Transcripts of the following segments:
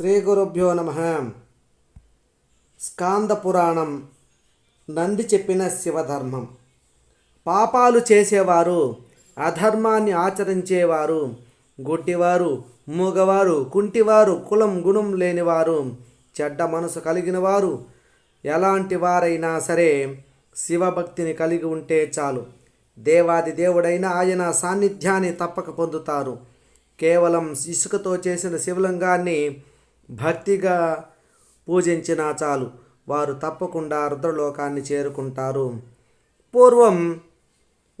శ్రీ గురుభ్యో నమ. స్కాంద పురాణం నంది చెప్పిన శివధర్మం. పాపాలు చేసేవారు అధర్మాన్ని ఆచరించేవారు గుడ్డివారు మూగవారు కుంటివారు కులం గుణం లేనివారు చెడ్డ మనసు కలిగిన వారు ఎలాంటి వారైనా సరే శివభక్తిని కలిగి ఉంటే చాలు. దేవాది దేవుడైన ఆయన సాన్నిధ్యాన్ని తప్పక పొందుతారు. కేవలం ఇసుకతో చేసిన శివలింగాన్ని భక్తిగా పూజించినా చాలు. వారు తప్పకుండా రుద్రలోకాన్ని చేరుకుంటారు. పూర్వం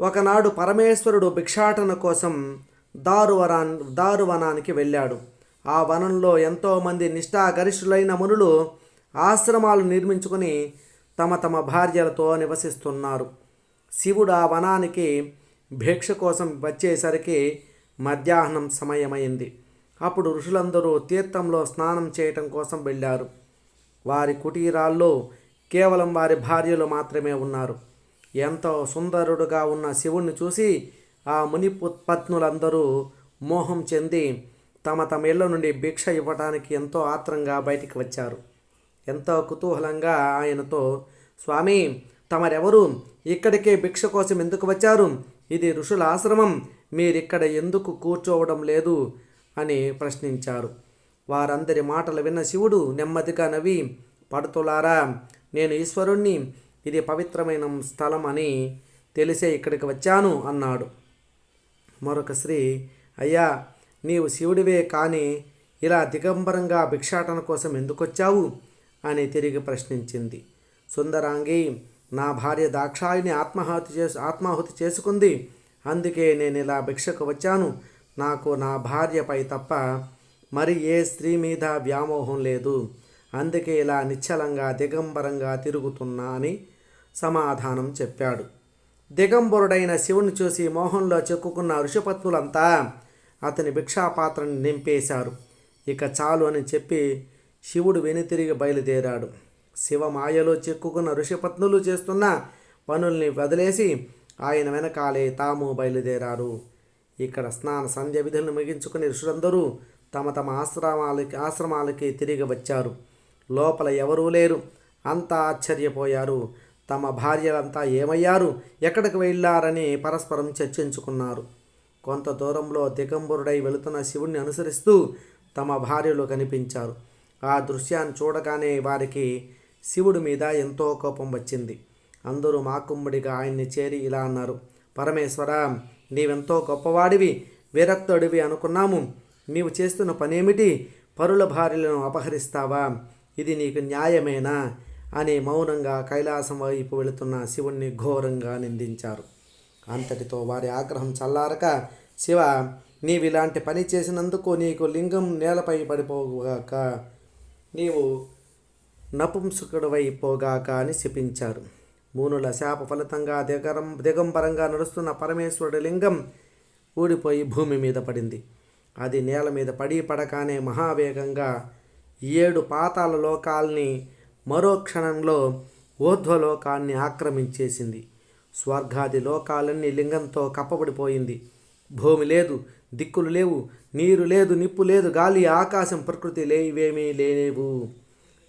ఒకనాడు పరమేశ్వరుడు భిక్షాటన కోసం దారువరా దారువనానికి వెళ్ళాడు. ఆ వనంలో ఎంతోమంది నిష్ఠాగరిష్ఠులైన మునులు ఆశ్రమాలు నిర్మించుకొని తమ తమ భార్యలతో నివసిస్తున్నారు. శివుడు ఆ వనానికి భిక్ష కోసం వచ్చేసరికి మధ్యాహ్నం సమయమైంది. అప్పుడు ఋషులందరూ తీర్థంలో స్నానం చేయటం కోసం వెళ్ళారు. వారి కుటీరాల్లో కేవలం వారి భార్యలు మాత్రమే ఉన్నారు. ఎంతో సుందరుడుగా ఉన్న శివుణ్ణి చూసి ఆ ముని పత్నులందరూ మోహం చెంది తమ తమ ఇళ్ళ నుండి భిక్ష ఇవ్వటానికి ఎంతో ఆత్రంగా బయటికి వచ్చారు. ఎంతో కుతూహలంగా ఆయనతో స్వామి తమరెవరు? ఇక్కడికే భిక్ష కోసం ఎందుకు వచ్చారు? ఇది ఋషుల ఆశ్రమం. మీరిక్కడ ఎందుకు కూర్చోవడం లేదు? అని ప్రశ్నించారు. వారందరి మాటలు విన్న శివుడు నెమ్మదిగా నవ్వి పడుతులారా నేను ఈశ్వరుణ్ణి ఇది పవిత్రమైన స్థలం అని తెలిసే ఇక్కడికి వచ్చాను అన్నాడు. మరొక స్త్రీ అయ్యా నీవు శివుడివే కానీ ఇలా దిగంబరంగా భిక్షాటన కోసం ఎందుకొచ్చావు అని తిరిగి ప్రశ్నించింది. సుందరాంగి నా భార్య దాక్షాయిని ఆత్మాహుతి చేసు ఆత్మాహుతి చేసుకుంది. అందుకే నేను ఇలా భిక్షకు వచ్చాను. నాకు నా భార్యపై తప్ప మరి ఏ స్త్రీ మీద వ్యామోహం లేదు. అందుకే ఇలా నిశ్చలంగా దిగంబరంగా తిరుగుతున్నా అని సమాధానం చెప్పాడు. దిగంబరుడైన శివుని చూసి మోహంలో చెక్కుకున్న ఋషిపత్నులంతా అతని భిక్షాపాత్రని నింపేశారు. ఇక చాలు అని చెప్పి శివుడు వెనుతిరిగి బయలుదేరాడు. శివమాయలో చెక్కుకున్న ఋషిపత్నులు చేస్తున్న పనుల్ని వదిలేసి ఆయన వెనకాలే తాము బయలుదేరారు. ఇక్కడ స్నాన సంధ్య విధులను ముగించుకుని ఋషులందరూ తమ తమ ఆశ్రమాలకి ఆశ్రమాలకి తిరిగి వచ్చారు. లోపల ఎవరూ లేరు. అంతా ఆశ్చర్యపోయారు. తమ భార్యలంతా ఏమయ్యారు? ఎక్కడికి వెళ్ళారని పరస్పరం చర్చించుకున్నారు. కొంత దూరంలో దిగంబరుడై వెళుతున్న శివుణ్ణి అనుసరిస్తూ తమ భార్యలు కనిపించారు. ఆ దృశ్యాన్ని చూడగానే వారికి శివుడి మీద ఎంతో కోపం వచ్చింది. అందరూ మాకుమ్మడిగా ఆయన్ని చేరి ఇలా అన్నారు పరమేశ్వర నీవెంతో గొప్పవాడివి విరక్తుడివి అనుకున్నాము. నీవు చేస్తున్న పనేమిటి? పరుల భార్యలను అపహరిస్తావా? ఇది నీకు న్యాయమేనా? అని మౌనంగా కైలాసం వైపు వెళుతున్న శివుణ్ణి ఘోరంగా నిందించారు. అంతటితో వారి ఆగ్రహం చల్లారక శివ నీవు ఇలాంటి పని చేసినందుకు నీకు లింగం నేలపై పడిపోగాక నీవు నపుంసకుడివై పోగాక అని శపించారు. మూనుల శాప ఫలితంగా దిగరం దిగంబరంగా నడుస్తున్న పరమేశ్వరుడి లింగం ఊడిపోయి భూమి మీద పడింది. అది నేల మీద పడి పడకానే మహావేగంగా ఏడు పాతాల లోకాల్ని మరో క్షణంలో ఊర్ధ్వలోకాన్ని ఆక్రమించేసింది. స్వర్గాది లోకాలన్నీ లింగంతో కప్పబడిపోయింది. భూమి లేదు దిక్కులు లేవు నీరు లేదు నిప్పు లేదు గాలి ఆకాశం ప్రకృతి లేవేమీ లేవు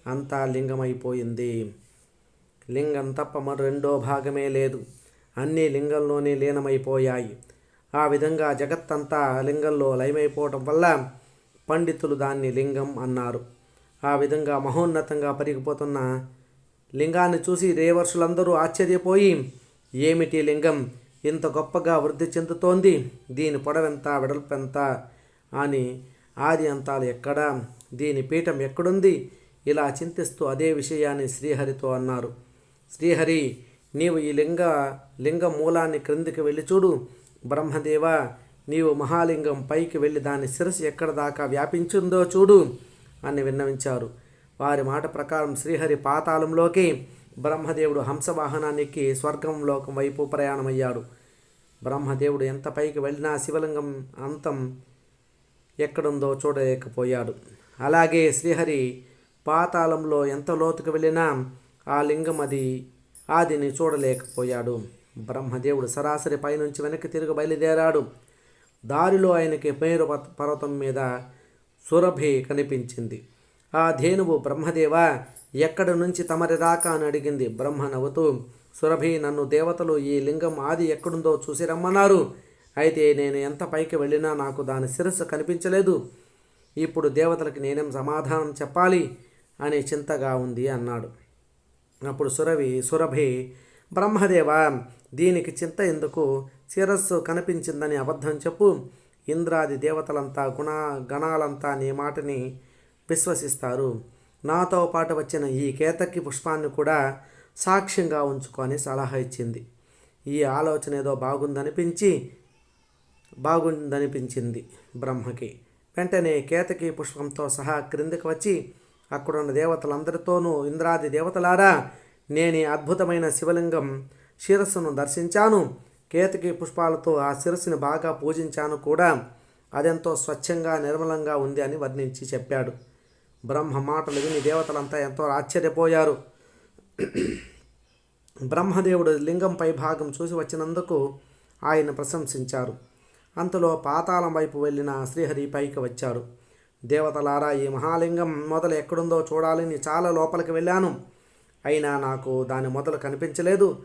అంతా లింగమైపోయింది. లింగం తప్ప మరో రెండో భాగమే లేదు. అన్నీ లింగంలోనే లీనమైపోయాయి. ఆ విధంగా జగత్తంతా లింగంలో లయమైపోవటం వల్ల పండితులు దాన్ని లింగం అన్నారు. ఆ విధంగా మహోన్నతంగా పరిగిపోతున్న లింగాన్ని చూసి రేవర్షులందరూ ఆశ్చర్యపోయి ఏమిటి లింగం? ఇంత గొప్పగా వృద్ధి చెందుతోంది. దీని పొడవెంత వెడల్పెంత అని ఆది అంతాలు ఎక్కడా? దీని పీఠం ఎక్కడుంది ఇలా చింతిస్తూ అదే విషయాన్ని శ్రీహరితో అన్నారు. శ్రీహరి నీవు ఈ లింగ లింగ మూలాన్ని క్రిందికి వెళ్ళి చూడు. బ్రహ్మదేవ నీవు మహాలింగం పైకి వెళ్ళి దాని శిరస్సు ఎక్కడ దాకా వ్యాపించిందో చూడు అని విన్నవించారు. వారి మాట ప్రకారం శ్రీహరి పాతాళంలోకి బ్రహ్మదేవుడు హంసవాహనానికి స్వర్గం లోకం వైపు ప్రయాణమయ్యాడు. బ్రహ్మదేవుడు ఎంత పైకి వెళ్ళినా శివలింగం అంతం ఎక్కడుందో చూడలేకపోయాడు. అలాగే శ్రీహరి పాతాళంలో ఎంత లోతుకు వెళ్ళినా ఆ లింగం అది. ఆదిని చూడలేకపోయాడు. బ్రహ్మదేవుడు సరాసరి పైనుంచి వెనక్కి తిరిగి బయలుదేరాడు. దారిలో ఆయనకి మేరు పర్వతం మీద సురభి కనిపించింది. ఆ ధేనువు బ్రహ్మదేవ ఎక్కడి నుంచి తమరి రాక అని అడిగింది. బ్రహ్మ నవ్వుతూ సురభి నన్ను దేవతలు ఈ లింగం ఆది ఎక్కడుందో చూసి రమ్మన్నారు. అయితే నేను ఎంత పైకి వెళ్ళినా నాకు దాని శిరస్సు కనిపించలేదు. ఇప్పుడు దేవతలకి నేనేం సమాధానం చెప్పాలి? అనే చింతగా ఉంది అన్నాడు. అప్పుడు సురవి సురభి బ్రహ్మదేవ దీనికి చింత ఎందుకు? శిరస్సు కనిపించిందని అబద్ధం చెప్పు. ఇంద్రాది దేవతలంతా గుణ గణాలంతా నీ మాటని విశ్వసిస్తారు. నాతో పాటు వచ్చిన ఈ కేతకి పుష్పాన్ని కూడా సాక్ష్యంగా ఉంచుకొని సలహా ఇచ్చింది. ఈ ఆలోచన ఏదో బాగుందనిపించి బాగుందనిపించింది బ్రహ్మకి. వెంటనే కేతకి పుష్పంతో సహా క్రిందికి వచ్చి అక్కడున్న దేవతలందరితోనూ ఇంద్రాది దేవతలారా నేను ఈ అద్భుతమైన శివలింగం శిరస్సును దర్శించాను. కేతకి పుష్పాలతో ఆ శిరస్సుని బాగా పూజించాను కూడా. అదెంతో స్వచ్ఛంగా నిర్మలంగా ఉంది అని వర్ణించి చెప్పాడు. బ్రహ్మ మాటలు విని దేవతలంతా ఎంతో ఆశ్చర్యపోయారు. బ్రహ్మదేవుడు లింగంపై భాగం చూసి వచ్చినందుకు ఆయన ప్రశంసించారు. అంతలో పాతాళం వైపు వెళ్ళిన శ్రీహరి పైకి వచ్చాడు దేవతలారా ఈ మహాలింగం మొదలు ఎక్కడుందో చూడాలని చాలా లోపలికి వెళ్ళాను. అయినా నాకు దాని మొదలు కనిపించలేదు.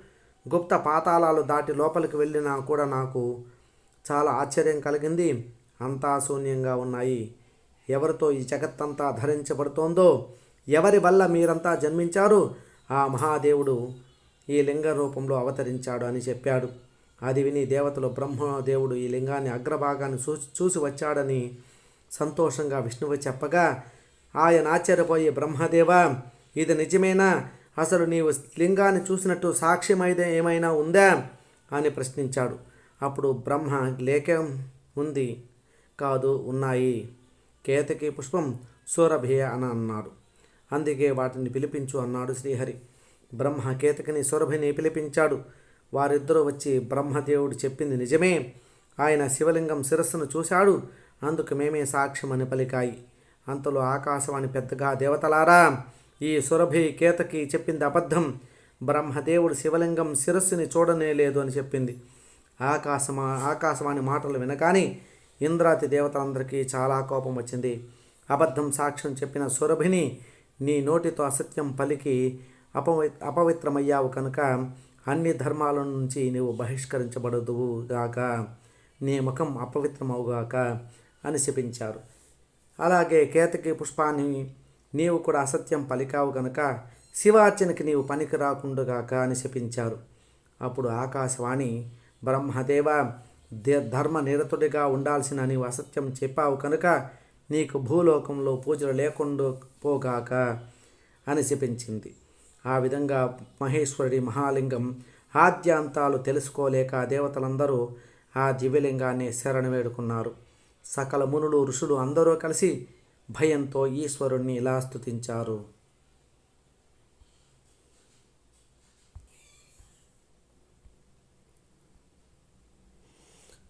గుప్త పాతాళాలు దాటి లోపలికి వెళ్ళినా కూడా నాకు చాలా ఆశ్చర్యం కలిగింది. అంతా శూన్యంగా ఉన్నాయి. ఎవరితో ఈ జగత్తంతా ధరించబడుతోందో ఎవరి వల్ల మీరంతా జన్మించారు? ఆ మహాదేవుడు ఈ లింగ రూపంలో అవతరించాడు అని చెప్పాడు. అది విని దేవతలు బ్రహ్మదేవుడు ఈ లింగాన్ని అగ్రభాగాన్ని చూసి చూసి వచ్చాడని సంతోషంగా విష్ణువు చెప్పగా ఆయన ఆశ్చర్యపోయి బ్రహ్మదేవ ఇది నిజమేనా? అసలు నీవు లింగాన్ని చూసినట్టు సాక్ష్యమైదే ఏమైనా ఉందా? అని ప్రశ్నించాడు. అప్పుడు బ్రహ్మ లేఖం ఉంది కాదు ఉన్నాయి. కేతకి పుష్పం సూరభియ అని అన్నాడు. అందుకే వాటిని పిలిపించు అన్నాడు శ్రీహరి. బ్రహ్మ కేతకిని సురభిని పిలిపించాడు. వారిద్దరూ వచ్చి బ్రహ్మదేవుడు చెప్పింది నిజమే. ఆయన శివలింగం శిరస్సును చూశాడు. అందుకు మేమే సాక్ష్యమని పలికాయి. అంతలో ఆకాశవాణి పెద్దగా దేవతలారా ఈ సురభి కేతకి చెప్పింది అబద్ధం. బ్రహ్మదేవుడు శివలింగం శిరస్సుని చూడనే లేదు అని చెప్పింది. ఆకాశమా ఆకాశవాణి మాటలు వినగానే ఇంద్రాతి దేవతలందరికీ చాలా కోపం వచ్చింది. అబద్ధం సాక్ష్యం చెప్పిన సురభిని నీ నోటితో అసత్యం పలికి అపవి అపవిత్రమయ్యావు కనుక అన్ని ధర్మాల నుంచి నీవు బహిష్కరించబడదువుగాక. నీ ముఖం అపవిత్రమవుగాక. అని శపించారు అలాగే కేతకి పుష్పాన్ని నీవు కూడా అసత్యం పలికావు గనుక శివార్చనకి నీవు పనికి రాకుండుగాక అని శపించారు అప్పుడు ఆకాశవాణి బ్రహ్మదేవ దే- ధర్మ నిరతుడిగా ఉండాల్సిన నీవు అసత్యం చెప్పావు కనుక నీకు భూలోకంలో పూజలు లేకుండా పోగాక అని శపించింది ఆ విధంగా మహేశ్వరుడి మహాలింగం ఆద్యాంతాలు తెలుసుకోలేక దేవతలందరూ ఆ దివ్యలింగాన్ని శరణ వేడుకున్నారు. సకల మునులు ఋషులు అందరూ కలిసి భయంతో ఈశ్వరుణ్ణి ఇలా స్థుతించారు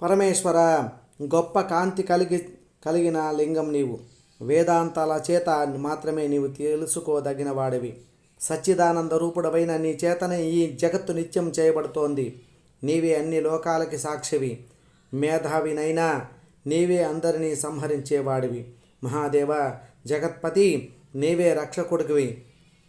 పరమేశ్వర గొప్ప కాంతి కలిగి కలిగిన లింగం నీవు. వేదాంతాల చేత మాత్రమే నీవు తెలుసుకోదగిన వాడివి సచ్చిదానంద రూపుడవైన నీ చేతనే ఈ జగత్తు నిత్యం చేయబడుతోంది. నీవే అన్ని లోకాలకి సాక్షివి. మేధావినైనా నీవే అందరినీ సంహరించేవాడివి. మహాదేవ జగత్పతి నీవే రక్షకుడివి.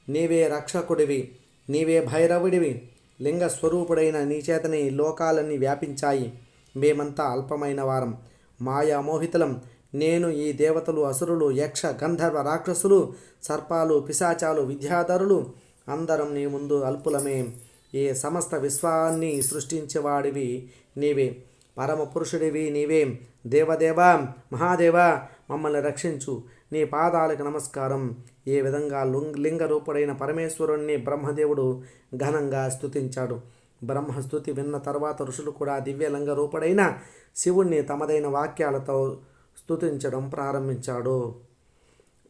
నీవే రక్షకుడివి. నీవే భైరవుడివి. లింగ స్వరూపుడైన నీ చేతని లోకాలన్నీ వ్యాపించాయి. మేమంతా అల్పమైన వారం. మాయా మోహితులం నేను ఈ దేవతలు అసురులు యక్ష గంధర్వ రాక్షసులు సర్పాలు పిశాచాలు విద్యాధరులు అందరం నీ ముందు అల్పులమే. ఈ సమస్త విశ్వాన్ని సృష్టించేవాడివి నీవే. పరమ పురుషుడివి నీవే. దేవదేవా మహాదేవా మమ్మల్ని రక్షించు. నీ పాదాలకు నమస్కారం. ఏ విధంగా లింగ రూపుడైన పరమేశ్వరుణ్ణి బ్రహ్మదేవుడు ఘనంగా స్తుతించాడు. బ్రహ్మస్తుతి విన్న తర్వాత ఋషులు కూడా దివ్యలింగ రూపుడైన శివుణ్ణి తమదైన వాక్యాలతో స్తుతించడం ప్రారంభించాడు.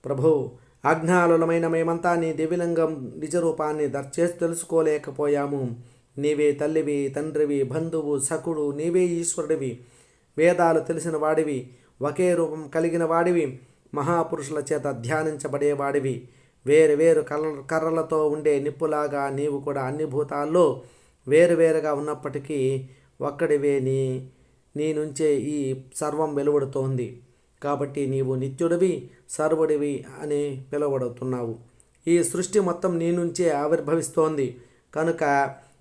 ప్రభు అజ్ఞానులమైన మేమంతా నీ దివ్యలింగం నిజరూపాన్ని దర్చేసి తెలుసుకోలేకపోయాము. నీవే తల్లివి తండ్రివి బంధువు సకుడు నీవే ఈశ్వరుడివి. వేదాలు తెలిసిన వాడివి ఒకే రూపం కలిగిన వాడివి మహాపురుషుల చేత ధ్యానించబడేవాడివి వేరు వేరు కర్ర కర్రలతో ఉండే నిప్పులాగా నీవు కూడా అన్ని భూతాల్లో వేరువేరుగా ఉన్నప్పటికీ ఒక్కడివే నీ నీ నుంచే ఈ సర్వం వెలువడుతోంది. కాబట్టి నీవు నిత్యుడివి సర్వుడివి అని పిలువడుతున్నావు ఈ సృష్టి మొత్తం నీ నుంచే ఆవిర్భవిస్తోంది. కనుక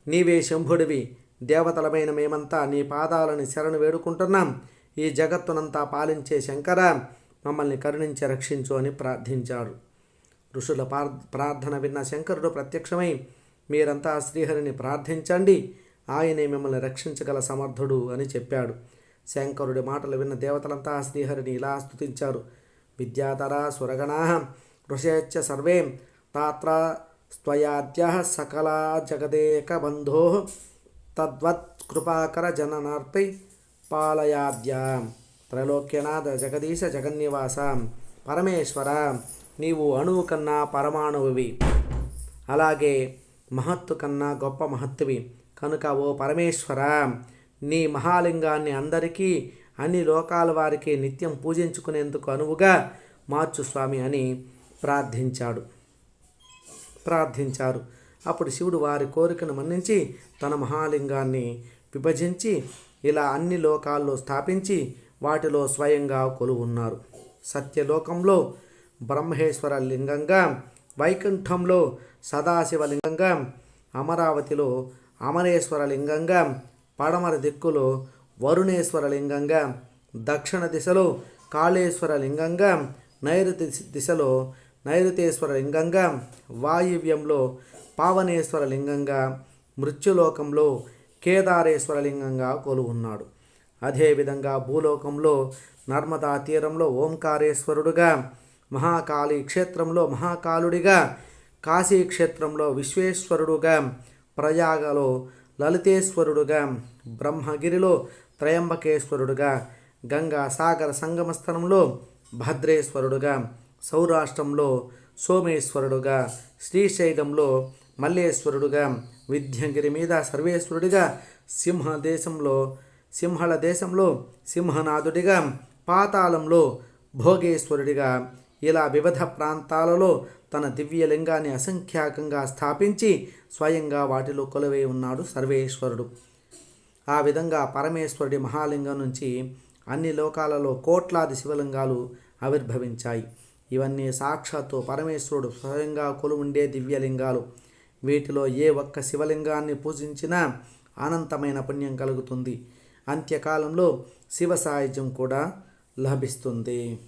నీవే శంభుడివి దేవతలమైన మేమంతా నీ పాదాలని శరణు వేడుకుంటున్నాం. ఈ జగత్తునంతా పాలించే శంకర మమ్మల్ని కరుణించి రక్షించు అని ప్రార్థించాడు. ఋషుల పార్ ప్రార్థన విన్న శంకరుడు ప్రత్యక్షమై మీరంతా శ్రీహరిని ప్రార్థించండి. ఆయనే మిమ్మల్ని రక్షించగల సమర్థుడు అని చెప్పాడు. శంకరుడి మాటలు విన్న దేవతలంతా శ్రీహరిని ఇలా స్తుతించారు విద్యాధర సురగణా ఋషయచ్చ సర్వే తాత్ర స్వయాద్య సకలా జగదేక బంధో తద్వత్ కృపాకర జననార్పై పాలయాద్య. త్రైలోక్యనాథ జగదీశ జగన్నివాస. పరమేశ్వర నీవు అణువు కన్నా పరమాణువువి. అలాగే మహత్తు కన్నా గొప్ప మహత్తువి. కనుక ఓ పరమేశ్వర నీ మహాలింగాన్ని అందరికీ అన్ని లోకాల వారికి నిత్యం పూజించుకునేందుకు అనువుగా మార్చు స్వామి అని ప్రార్థించాడు. ప్రార్థించారు. అప్పుడు శివుడు వారి కోరికను మన్నించి తన మహాలింగాన్ని విభజించి ఇలా అన్ని లోకాల్లో స్థాపించి వాటిలో స్వయంగా కొలువున్నారు. సత్యలోకంలో బ్రహ్మేశ్వర లింగంగా వైకుంఠంలో సదాశివలింగంగా అమరావతిలో అమరేశ్వర లింగంగా పడమర దిక్కులో వరుణేశ్వర లింగంగా దక్షిణ దిశలో కాళేశ్వర లింగంగా నైరుతి దిశలో నైరుతేశ్వర లింగంగా వాయువ్యంలో పావనేశ్వర లింగంగా మృత్యులోకంలో కేదారేశ్వర లింగంగా కొలువున్నాడు. అదేవిధంగా భూలోకంలో నర్మదా తీరంలో ఓంకారేశ్వరుడుగా మహాకాళి క్షేత్రంలో మహాకాలుడిగా కాశీ క్షేత్రంలో విశ్వేశ్వరుడుగా ప్రయాగలో లలితేశ్వరుడుగా బ్రహ్మగిరిలో త్రయంబకేశ్వరుడుగా గంగా సాగర సంగమ స్థలంలో భద్రేశ్వరుడుగా సౌరాష్ట్రంలో సోమేశ్వరుడుగా శ్రీశైలంలో మల్లేశ్వరుడుగా విద్యంగిరి మీద సర్వేశ్వరుడిగా సింహ దేశంలో సింహళ దేశంలో సింహనాథుడిగా పాతాళంలో భోగేశ్వరుడిగా. ఇలా వివిధ ప్రాంతాలలో తన దివ్యలింగాన్ని అసంఖ్యాకంగా స్థాపించి స్వయంగా వాటిలో కొలువై ఉన్నాడు సర్వేశ్వరుడు. ఆ విధంగా పరమేశ్వరుడి మహాలింగం నుంచి అన్ని లోకాలలో కోట్లాది శివలింగాలు ఆవిర్భవించాయి. ఇవన్నీ సాక్షాత్తు పరమేశ్వరుడు స్వయంగా కొలువుండే దివ్యలింగాలు. వీటిలో ఏ ఒక్క శివలింగాన్ని పూజించినా అనంతమైన పుణ్యం కలుగుతుంది. అంత్యకాలంలో శివ సాహిత్యం కూడా లభిస్తుంది.